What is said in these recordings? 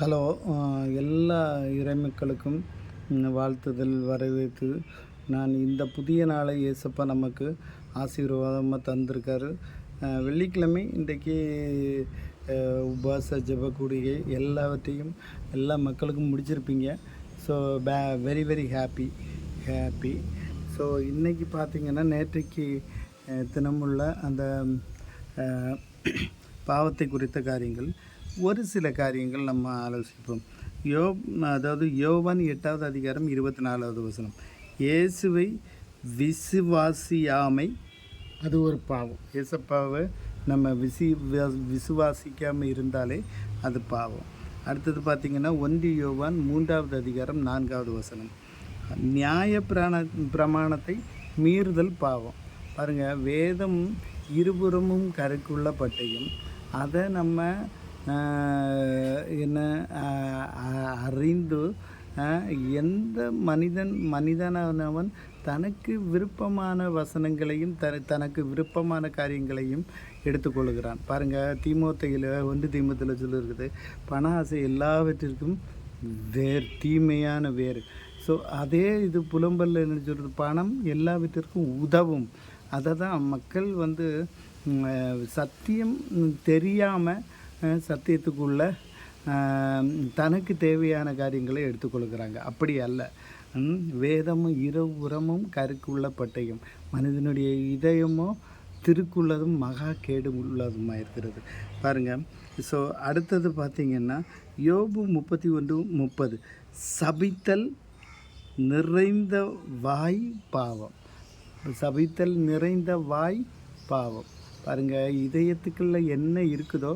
Hello எல்லா இறைமக்களுக்கும் வாழ்த்துதல் வரவேற்று நான் இந்த புதிய நாளை இயேசப்பா நமக்கு ஆசீர்வாதமாக தந்திருக்காரு. வெள்ளிக்கிழமை இன்றைக்கு உபவாச ஜெப எல்லாவற்றையும் எல்லா மக்களுக்கும் முடிச்சிருப்பீங்க. So be very very happy happy so இன்றைக்கி பார்த்திங்கன்னா நேற்றைக்கு தினமுள்ள அந்த பாவத்தை குறித்த காரியங்கள். ஒரு சில காரியங்கள் நம்ம ஆலோசிப்போம். யோ அதாவது யோவான் எட்டாவது அதிகாரம் இருபத்தி நாலாவது வசனம். இயேசுவை விசுவாசியாமை அது ஒரு பாவம். இயேசப்பாவை நம்ம விசி விசுவாசிக்காமல் இருந்தாலே அது பாவம். அடுத்தது பார்த்திங்கன்னா ஒன்று யோவான் மூன்றாவது அதிகாரம் நான்காவது வசனம். நியாய பிராண பிரமாணத்தை மீறுதல் பாவம். பாருங்கள் வேதம் இருபுறமும் கருக்குள்ள பட்டையும் அதை நம்ம என்ன அறிந்து எந்த மனிதன் மனிதனானவன் தனக்கு விருப்பமான வசனங்களையும் த தனக்கு விருப்பமான காரியங்களையும் எடுத்துக்கொள்கிறான் பாருங்கள் தீமோத்தையில் ஒன்று தீமத்தில் சொல்லியிருக்குது பண ஆசை எல்லாவற்றிற்கும் வேர் தீமையான வேர். ஸோ அதே இது புலம்பல்ல என்ன சொல்கிறது பணம் எல்லாவற்றிற்கும் உதவும். அதை தான் மக்கள் வந்து சத்தியம் தெரியாமல் சத்தியத்துக்குள்ள தனக்கு தேவையான காரியங்களை எடுத்துக்கொள்கிறாங்க அப்படி அல்ல. வேதமும் இரவுறமும் கருக்குள்ள பட்டயம். மனிதனுடைய இதயமோ திருக்குள்ளதும் மகா கேடு உள்ளதுமாக இருக்கிறது. பாருங்கள் ஸோ அடுத்தது பார்த்திங்கன்னா யோபு முப்பத்தி ஒன்று முப்பது. சபித்தல் நிறைந்த வாய் பாவம். சபித்தல் நிறைந்த வாய் பாவம். பாருங்கள் இதயத்துக்குள்ள என்ன இருக்குதோ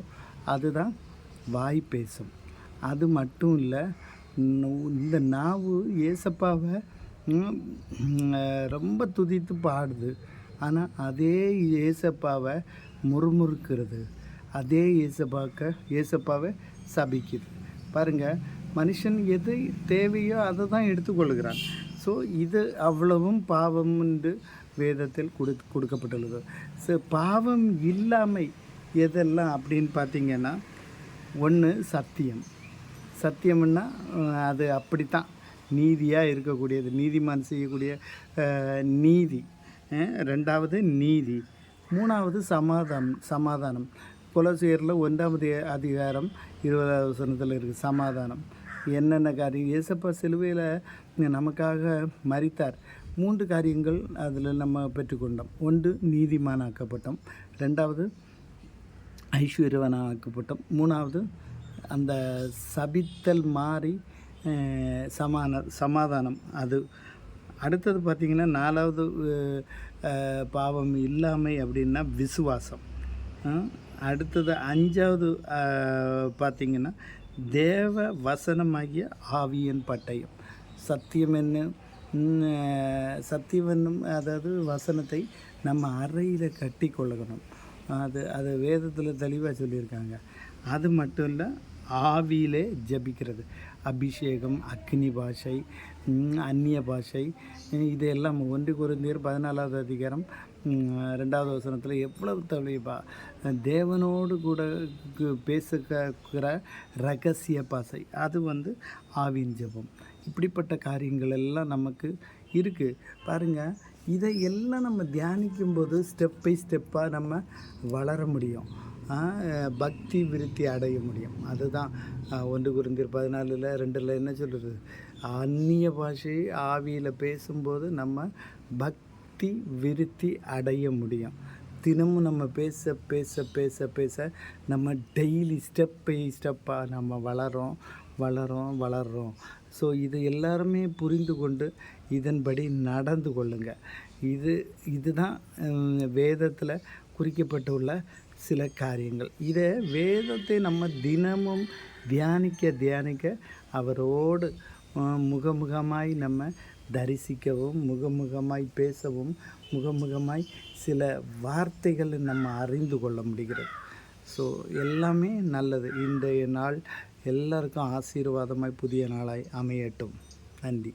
அதுதான் வாய் பேசும். அது மட்டும் இல்லை இந்த நாவு ஏசப்பாவை ரொம்ப துதித்து பாடுது. ஆனால் அதே ஏசப்பாவை முறுமுறுக்கிறது. அதே ஏசப்பாக்க ஏசப்பாவை சபிக்குது. பாருங்கள் மனுஷன் எது தேவையோ அதை தான் எடுத்துக்கொள்கிறான். ஸோ இது அவ்வளவும் பாவம் என்று வேதத்தில் கொடு கொடுக்கப்பட்டுள்ளது. ஸோ பாவம் இல்லாமை எதெல்லாம் அப்படின்னு பார்த்தீங்கன்னா ஒன்று சத்தியம். சத்தியம்னா அது அப்படித்தான். நீதியாக இருக்கக்கூடியது. நீதிமான் செய்யக்கூடிய நீதி. ரெண்டாவது நீதி. மூணாவது சமாதானம் சமாதானம். குலசுயரில் ஒன்றாவது அதிகாரம் இருபதாவது வசனத்தில் இருக்குது சமாதானம். என்னென்ன காரியம்? இயேசப்பா சிலுவையில் நமக்காக மறித்தார் மூன்று காரியங்கள் அதில் நம்ம பெற்றுக்கொண்டோம். ஒன்று நீதிமானாக்கப்பட்டோம். ரெண்டாவது ஐஸ்வர்யவனாக்கப்பட்டோம். மூணாவது அந்த சபித்தல் மாறி சமான சமாதானம். அது அடுத்தது பார்த்திங்கன்னா நாலாவது பாவம் இல்லாமை அப்படின்னா விசுவாசம். அடுத்தது அஞ்சாவது பார்த்திங்கன்னா தேவ வசனமாகிய ஆவியன் பட்டயம். சத்தியம் என்ன? சத்தியம் என்னும் அதாவது வசனத்தை நம்ம அறையில் கட்டி கொள்ளணும் அது அது வேதத்தில் தெளிவாக சொல்லியிருக்காங்க. அது மட்டும் இல்லை ஆவியிலே ஜபிக்கிறது. அபிஷேகம் அக்னி பாஷை அந்நிய பாஷை இதையெல்லாம் ஒன்று குருந்தீர் பதினாலாவது அதிகாரம் ரெண்டாவது வசனத்தில் எவ்வளவு தவிப்பா தேவனோடு கூட பேசுகிற ரகசிய பாசை அது வந்து ஆவின் ஜபம். இப்படிப்பட்ட காரியங்கள் எல்லாம் நமக்கு இருக்குது பாருங்கள் இதை எல்லாம் நம்ம தியானிக்கும் போது ஸ்டெப் பை ஸ்டெப்பாக நம்ம வளர முடியும். பக்தி விருத்தி அடைய முடியும். அதுதான் ஒன்று குருந்தீர் பதினாலில் ரெண்டில் என்ன சொல்கிறது அந்நிய பாஷை ஆவியில் பேசும்போது நம்ம பக்தி விருத்தி அடைய முடியும். தினமும் நம்ம பேச பேச பேச பேச நம்ம டெய்லி ஸ்டெப் பை ஸ்டெப்பாக நம்ம வளரோம் வளரோம் வளர்கிறோம் ஸோ இது எல்லாருமே புரிந்து கொண்டு இதன்படி நடந்து கொள்ளுங்க. இது இதுதான் வேதத்தில் குறிக்கப்பட்டுள்ள சில காரியங்கள். இதை வேதத்தை நம்ம தினமும் தியானிக்க தியானிக்க அவரோடு முகமுகமாய் நம்ம தரிசிக்கவும் முகமுகமாய் பேசவும் முகமுகமாய் சில வார்த்தைகளை நம்ம அறிந்து கொள்ள முடிகிறது. ஸோ எல்லாமே நல்லது. இன்றைய நாள் எல்லாருக்கும் ஆசீர்வாதமாய் புதிய நாளாய் அமையட்டும். நன்றி.